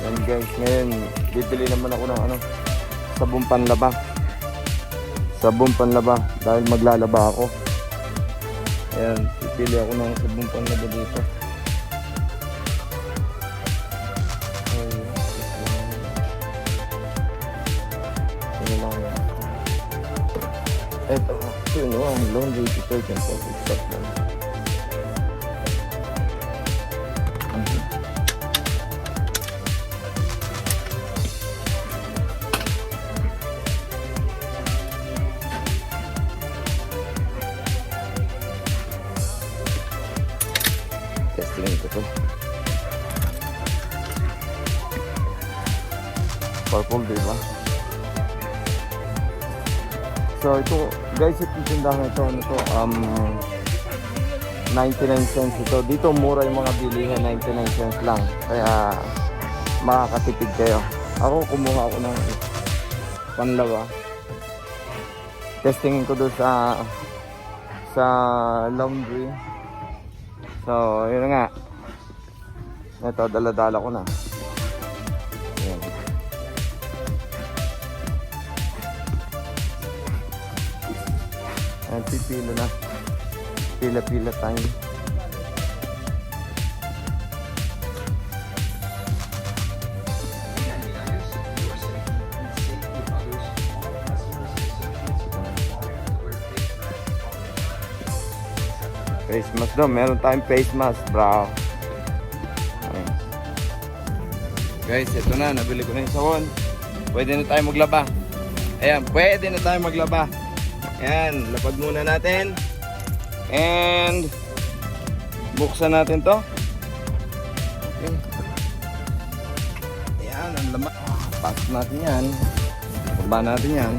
Yan guys, ngayon bibili naman ako ng ano, sabong panlaba. Sabong panlaba dahil maglalaba ako. Ayan, pipili ako ng sabong panlaba dito. Ano ito yun, oh, ang laundry detergent. Oh, stop Purple, di ba? So ito, guys, itong tindahan ito, ano to, um, 99 cents ito. Dito mura yung mga bilihan, 99 cents lang. Kaya makakatipid kayo. Ako kumuha ako ng panlawa. Testingin ko doon sa sa laundry. So, yun nga. Ito, dala-dala ko na. Ayan, pipilo na. Pila-pila tayo. Face mask daw. Meron tayong face mask, bro. Guys, ito na. Nabili ko na yung sawon. Pwede na tayo maglaba. Ayan, pwede na tayo maglaba. Ayan, lapad muna natin. And buksan natin to. Okay. Ayan, ang laman. Pasok natin yan. Baba natin yan.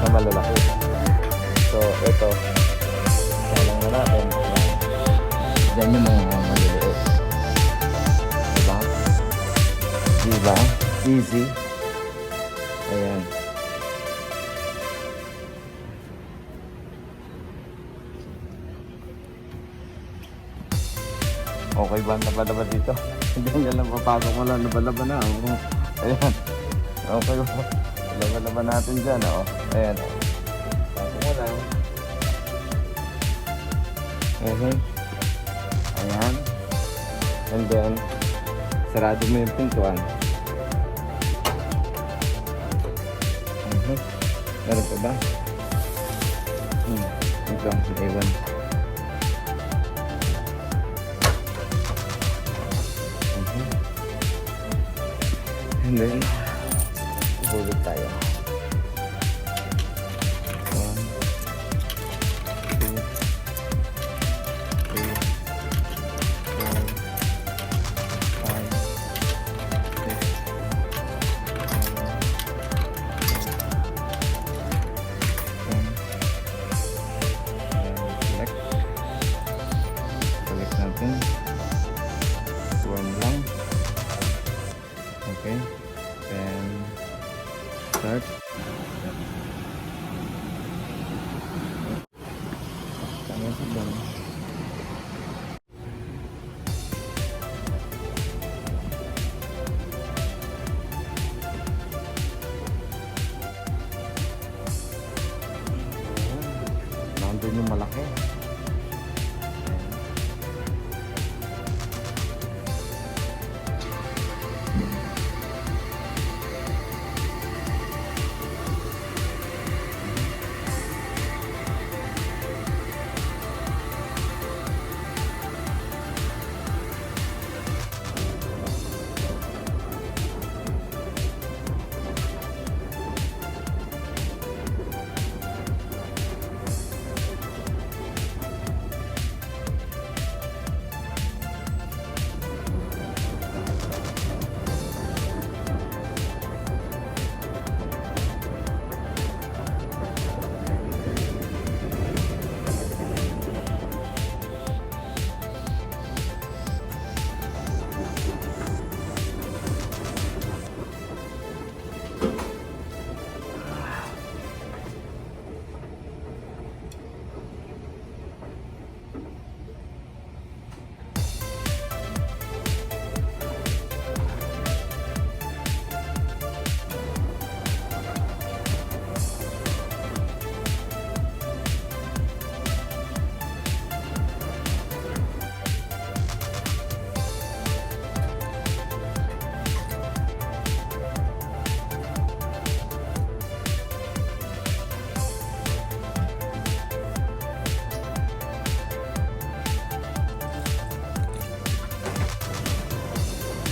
Na malalaki. So, ito. Kailangan na natin. Yan yung mga maliliit. Diba? Diba? Easy. Ayan. Okay ba ang dito? Hindi nga lang papasok mo lang laba-laba na. Ayan. Okay ba? Laba-laba natin dyan. Oh. Ayan. Oh. Pasok mo lang. Mhm. Ayan. And then, sarado mo yung pintuan. Mhm. Meron pa ba? Hmm. Ito, iwan. Mhm. And then, hulog tayo. Start.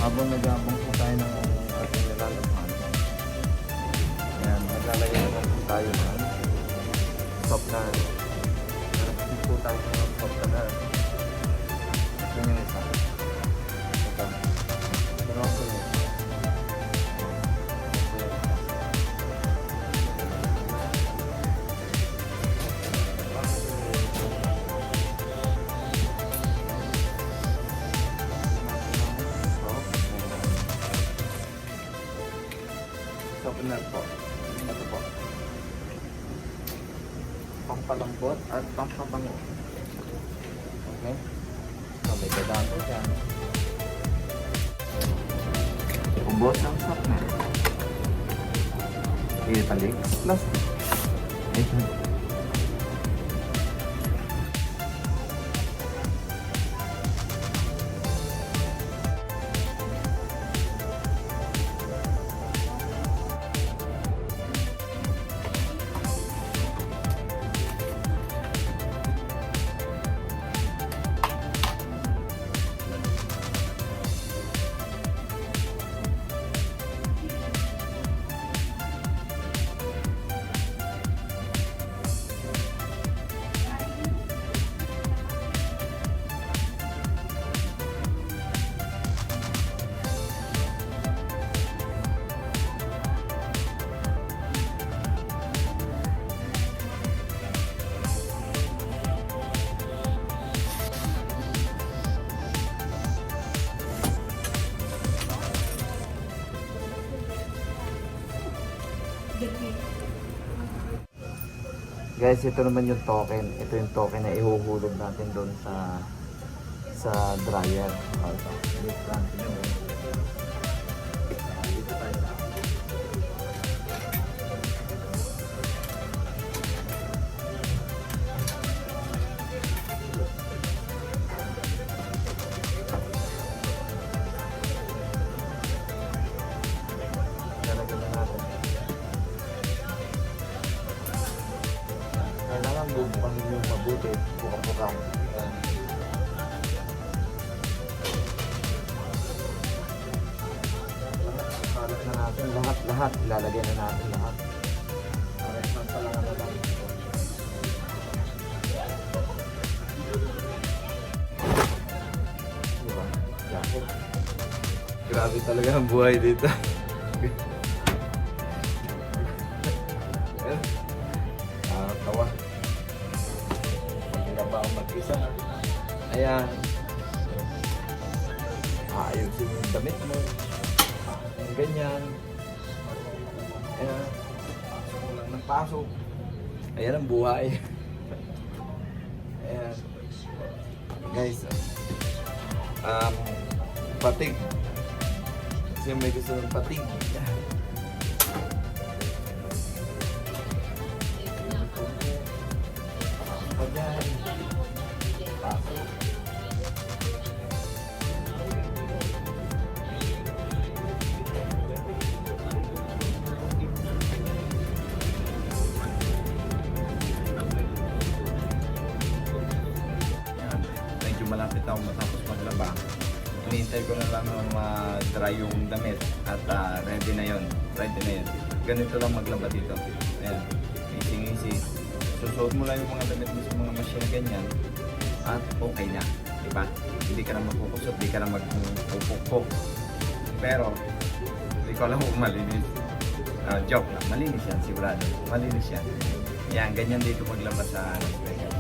Habang nagabang po tayo ng ating nilalaman. Ayan, naglalagay naman po tayo ng top na. Meron po tayo ng top na. Ito yung isa. Pampalambot at pampabango. Okay? So, may dadaan po dyan. Ubos ng softener. Italik plus ito. Guys, ito naman yung token. Ito yung token na ihuhulog natin doon sa sa dryer. Oh, Natin. Lahat-lahat. Ilalagay na natin lahat. Para isang talangan na lang. Diba? Yakot. Grabe talaga ang buhay dito. Ayan. Ah, tawa. Hindi na ba ako mag-isa? Ayan. Aayusin yung damit mo. Yung ganyan. Ayan. Pasok lang ng pasok. Ayan ang buhay. Ayan. Guys, um, patig. Kasi may gusto ng patig. pa dyan. Pasok. Malapit ako matapos maglaba. Hinihintay ko na lang ma-dry yung damit at ah, ready na yon. Ready na yun. Ganito lang maglaba dito. Ayan. Easy easy. Susuot mo lang yung mga damit mo sa mga machine ganyan at okay na. Diba? Hindi ka na magpukusot, hindi ka na magpupukpok. Pero, hindi ko alam kung malinis. Ah, joke lang. Malinis yan, sigurado. Malinis yan. Yan, ganyan dito maglaba sa Las Vegas.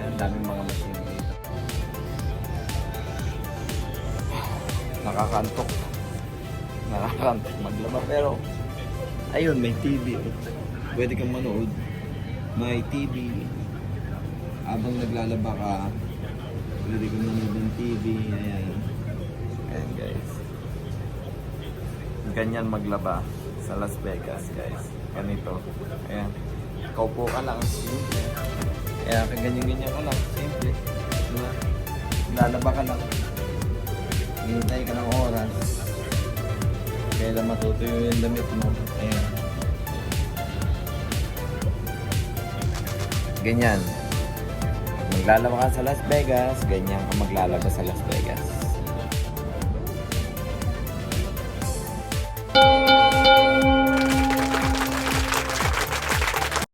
Yan, daming mga machine Nakakantok. Nakakantok maglaba. Pero, ayun, may TV. Pwede kang manood. May TV. Habang naglalaba ka, pwede kang manood ng TV. Ayan. Ayan, guys. Ganyan maglaba sa Las Vegas, guys. Ganito. Ayan. Kaupo ka lang. Simple. Kaya ganyan-ganyan ka lang. Simple. Diba? Lalaba ka lang. Hintay ka ng oras. Kailan matutuyo yung damit mo. Ayan. Ganyan. Maglalaba ka sa Las Vegas, ganyan ka maglalaba sa Las Vegas.